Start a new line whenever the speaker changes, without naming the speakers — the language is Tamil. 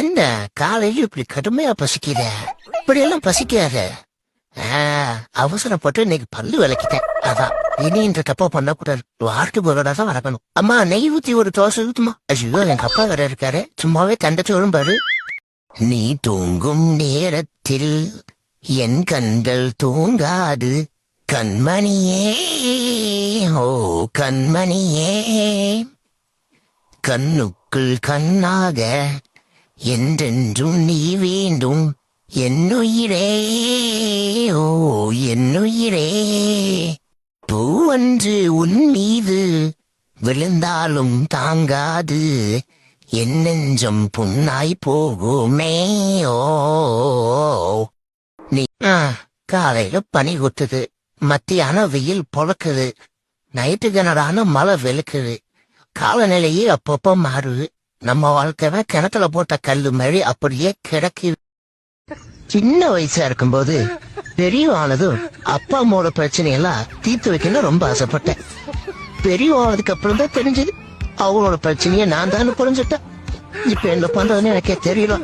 என்ன காலையில இப்படி கடுமையா பசிக்கிற? இப்படி எல்லாம் பசிக்காத அவசரப்பட்டு இன்னைக்கு பல்லு விளக்கிட்டேன். அதான் இனி இந்த தப்பா பண்ணக்கூடாது. வாழ்க்கை போறதா தான் வரக்கணும் அம்மா நெய் ஊத்தி ஒரு தோசை ஊத்துமா? ஐயோ எங்க அப்பா வேற இருக்காரு. சும்மாவே தண்டச்சு பாரு நீ தூங்கும் நேரத்தில் என் கண்கள் தூங்காது. கண்மணியே ஓ கண்மணியே. கண்ணுக்குள் கண்ணாக என்றென்றும் நீ வேண்டும். என்னுயிரே ஓ என்னுயிரே பூவன்று உன் மீது விழுந்தாலும் தாங்காது. என் நெஞ்சம் புண்ணாய் போகுமே ஓ. நீ ஆ, காலையில பனி கொத்துது மத்தியான வெயில் பொழக்குது நைட்டு கனடான மழை வெளுக்குது காலநிலையே அப்பப்போ மாறுது. நம்ம வாழ்க்கைவ கிணத்துல போட்ட கல்லு மாதிரி அப்படியே கிடக்கி சின்ன வயசா இருக்கும்போது பெரியவானதும் அப்பா அம்மாவோட பிரச்சனையெல்லாம் தீர்த்து வைக்கணும்னு ரொம்ப ஆசைப்பட்டேன். பெரியவானதுக்கு அப்புறம் தான் தெரிஞ்சது. அவங்களோட பிரச்சனையை நான் தான் புரிஞ்சுட்டேன் இப்ப என்ன பண்றதுன்னு எனக்கே தெரியல.